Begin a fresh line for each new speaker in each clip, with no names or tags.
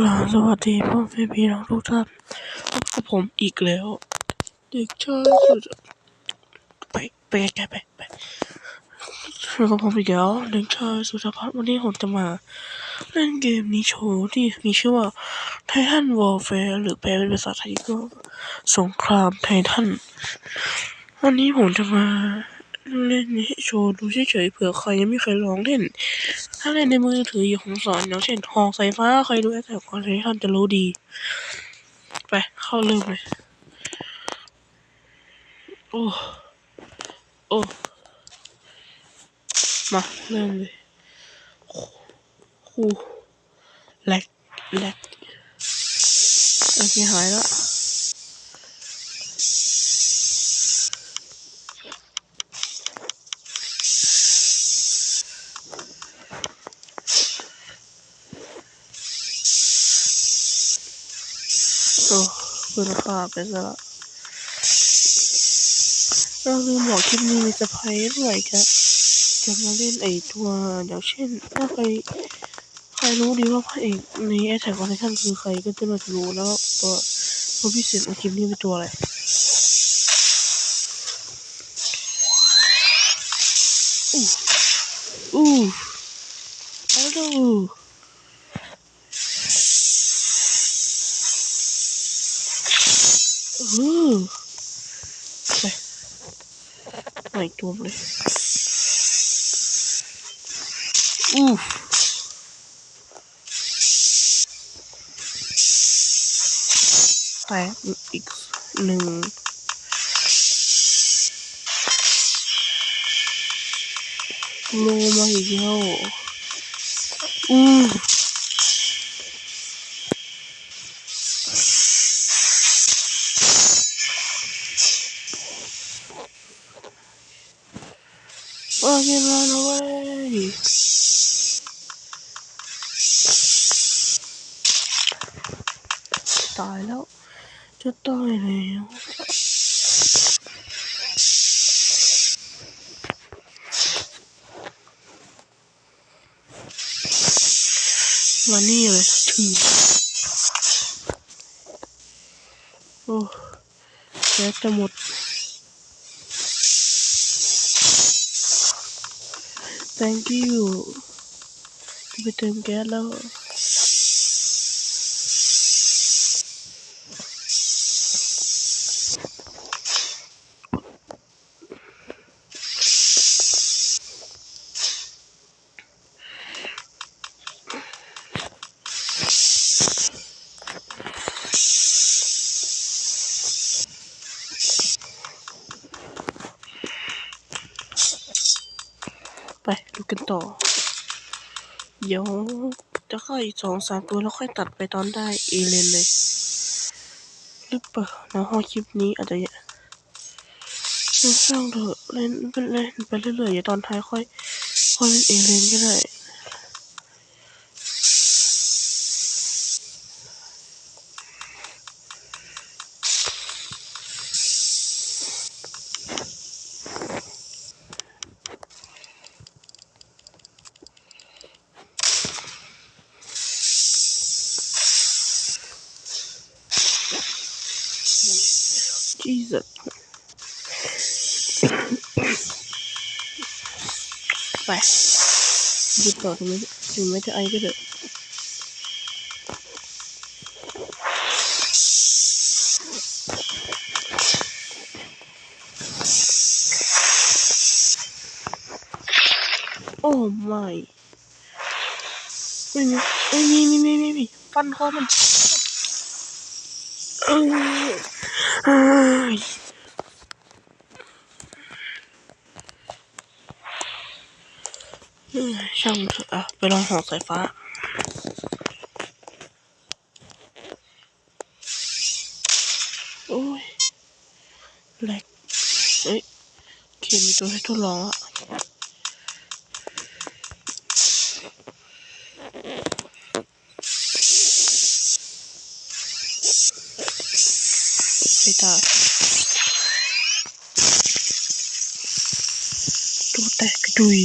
กราบสวัสดีพ่อแม่พี่น้องทุกท่านพบกับผมอีกแล้ว เด็กชายสุดไปไปไกลไปไปพบกับผมอีกแล้วเด็กชายสุดพัฒน์วันนี้ผมจะมาเล่นเกมนี้โชว์ที่มีชื่อว่า Titan Warfare หรือแปลเป็นภาษาไทยก็สงครามไททันวันนี้ผมจะมา เล่นนี้โชว์ดูเฉยๆเผื่อใครยังไม่เคยลองเล่น ถ้าเล่นในมือถืออยู่ของสอนอย่างเช่นหอกสายฟ้าใครดูแอคแท็กคอนเทนต์จะรู้ดี ไปเข้าเริ่มเลย โอ้ โอ้ มาเริ่มเลยคู่แลกแลกโอเคหายแล้ว โอ้คุณภาพไปซะละเราลืมบอกคลิปนี้มีสะพายด้วยครับจะมาเล่นไอตัวอย่างเช่น ถ้าใครใครรู้ดีว่าพระเอกในแอทแทกออนไททันคือใครก็จะมารู้แล้วตัวตัวพิเศษในคลิปนี้เป็นตัวอะไรอู้อู้ฮัลโหลอือไปใส่ตัวเลยอู้แตกอีกหนึ่งโลมาอีกแล้วอู้ ยตายแล้วจะตายแล้วมานี่เลยถึงโอ้แก๊สจะหมด thank you ไปเติม ไปดูกันต่อ เดี๋ยวจะเข้าอีกสองสามตัวแล้วค่อยตัดไปตอนได้เอเลนเลยหรือเปล่านะฮอคลิปนี้อาจจะเยอะช่างเถอะเล่นไปเล่นไปเรื่อยๆอย่าตอนท้ายค่อยค่อยเล่นเอเลนก็ได้ ไปหยุดต่อถึงไม่ถึงไม่จะไอก็เถอะโอ้ไม่ไม่มีไม่มีไม่มีไม่มีฟันคอมัน เออเอ้ยอืมช่างเถอะอะไปลองหอสายฟ้า โอ้ยแหลกเอ้ยเขียนมีตัวให้ทดลองอะไม่ได้ตัวแตกกระจุย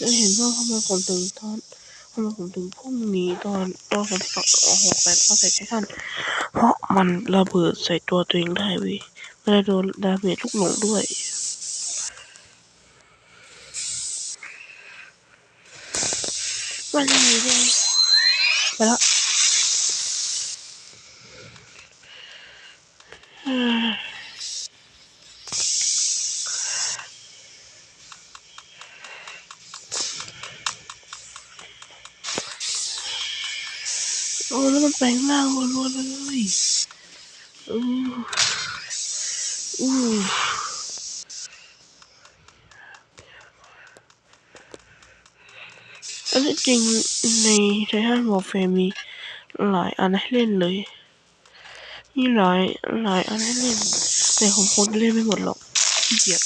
จะเห็นว่าทำไมผมถึงตอนทำไมผมถึงพุ่งหนีตอนตอนผมตกโอ้โหแปดเข้าใส่ไททันเพราะมันระเบิดใส่ตัวตัวเองได้วิไม่ได้โดนดาเมจลุกหลงด้วยมันเลยเลยไปละ อู้อันที่จริงในไททันวอร์แฟมีหลายอันให้เล่นเลย มีหลายหลายอันให้เล่น แต่ผมคงเล่นไม่หมดหรอกเกียจ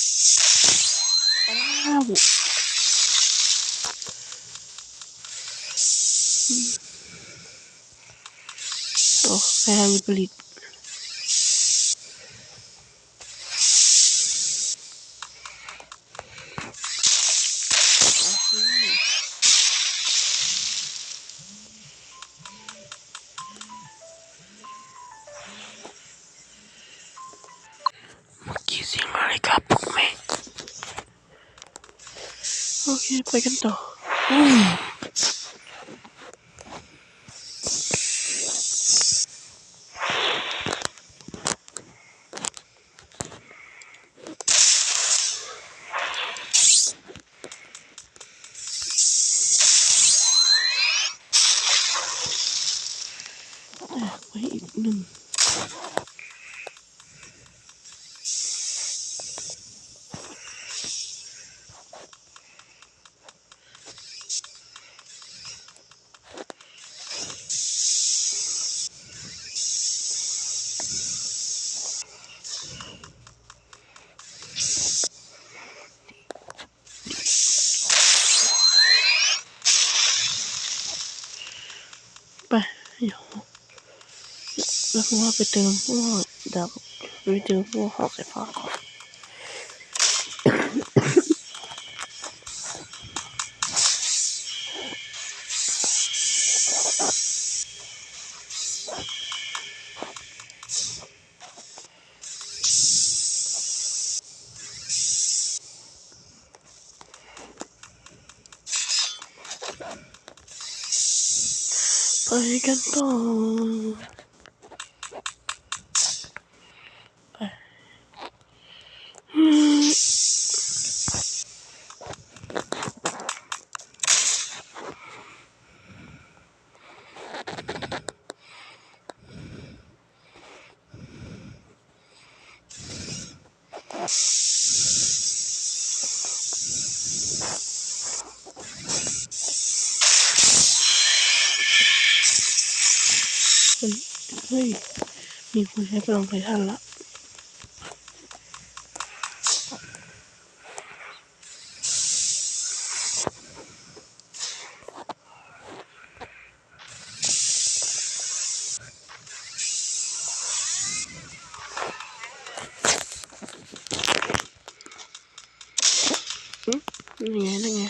อ้าวโอ้ไททันมีผลิต อเคไว่าไปเติมพวกดับไปเติมพวกหอกสายฟ้าก่อนไปกันต่อไปอืมเฮ้ย มีคนใช้พลังไททันละ นี่ไงนี่ไง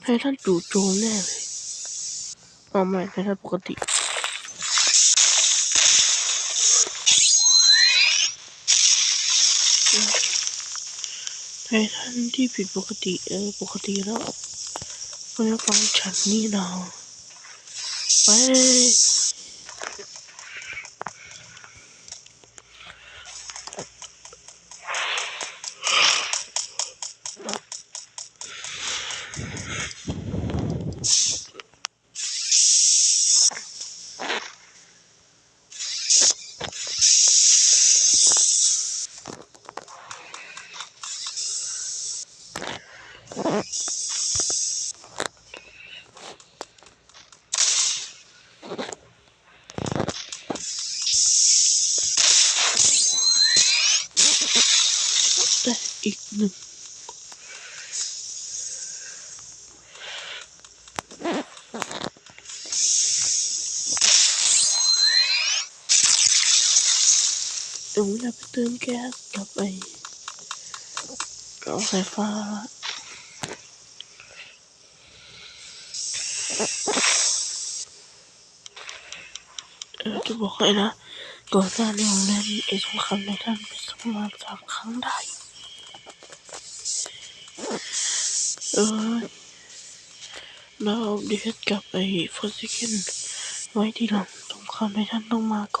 ไททันจู่โจมแน่เลยเอาไม่ไททันปกติไททันที่ผิดปกติเออปกติแล้วเพราะฉะนั้ฟังฉันนี่นาไป เติมแก๊สกับไอ้กล่องไฟฟ้าเออจะบอกให้นะก่อนหน้านี้ผมเล่นไอ้สงครามในท่านไปประมาณสามครั้งได้ เออแล้วอัปเดตกับไอ้ฟอร์ซิเคนไว้ทีหลังสงครามในท่านต้องมาก่อน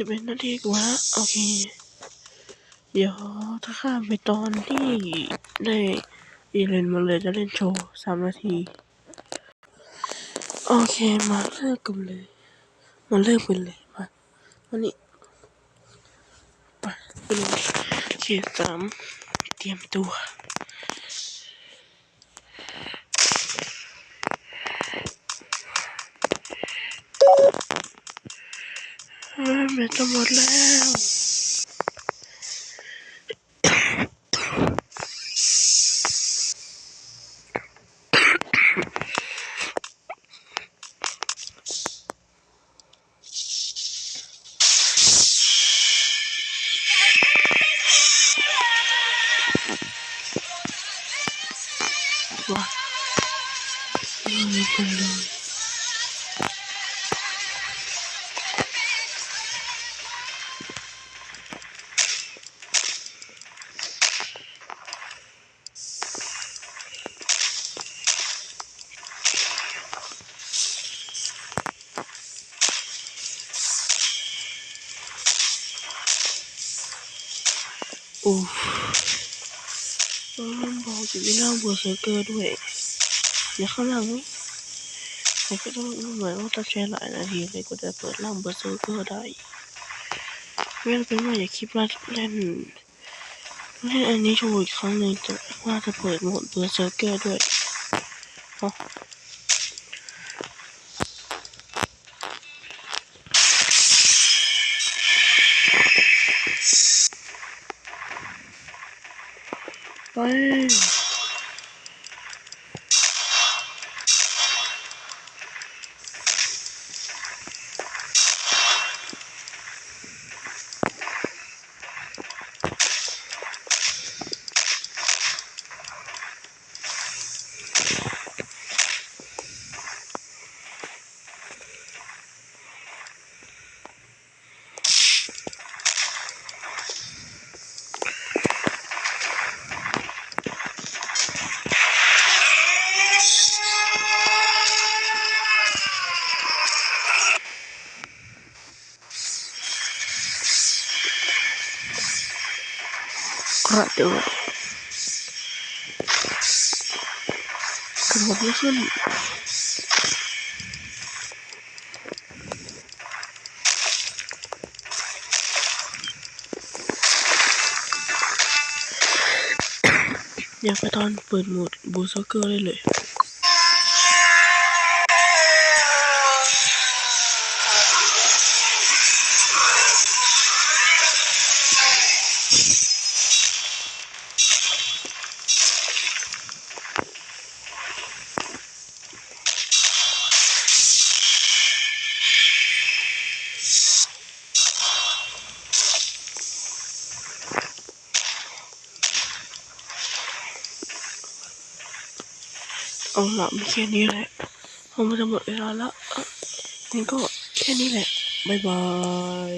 สิบเอ็ดนาทีกว่าโอเค เดี๋ยวถ้าข้ามไปตอนที่ได้อีเลนมาเลยจะเล่นโชว์สามนาที โอเคมาเริ่มกันเลย มาเริ่มกันเลยมามานี่ไปไปเลยเขียสามเตรียมตัว เฮ้ยแบตจะหมดแล้ว อ้เออมันบอกอยู่ที่น้าบัวเซอร์เกอร์ด้วยเดี๋ยวข้างหลังผมก็ต้องรู้หน่อยว่าต้องใช้หลายนาทีเลยกว่าจะเปิดล่างเบอร์เซอร์เกอร์ได้ไม่เป็นว่าอย่าคิดว่าเล่นเล่นอันนี้โชว์อีกครั้งหนึ่งแต่ว่าจะเปิดโหมดเบอร์เซอร์เกอร์ด้วยเอาไป กระโดดกระโดดไม่ขึ้นอยากไปตอนเปิดโหมดบูซ็อกเกอร์ได้เลย เอาละมีแค่นี้แหละผมจะหมดเวลาแล้วอะงั้นก็แค่นี้แหละ บ๊ายบาย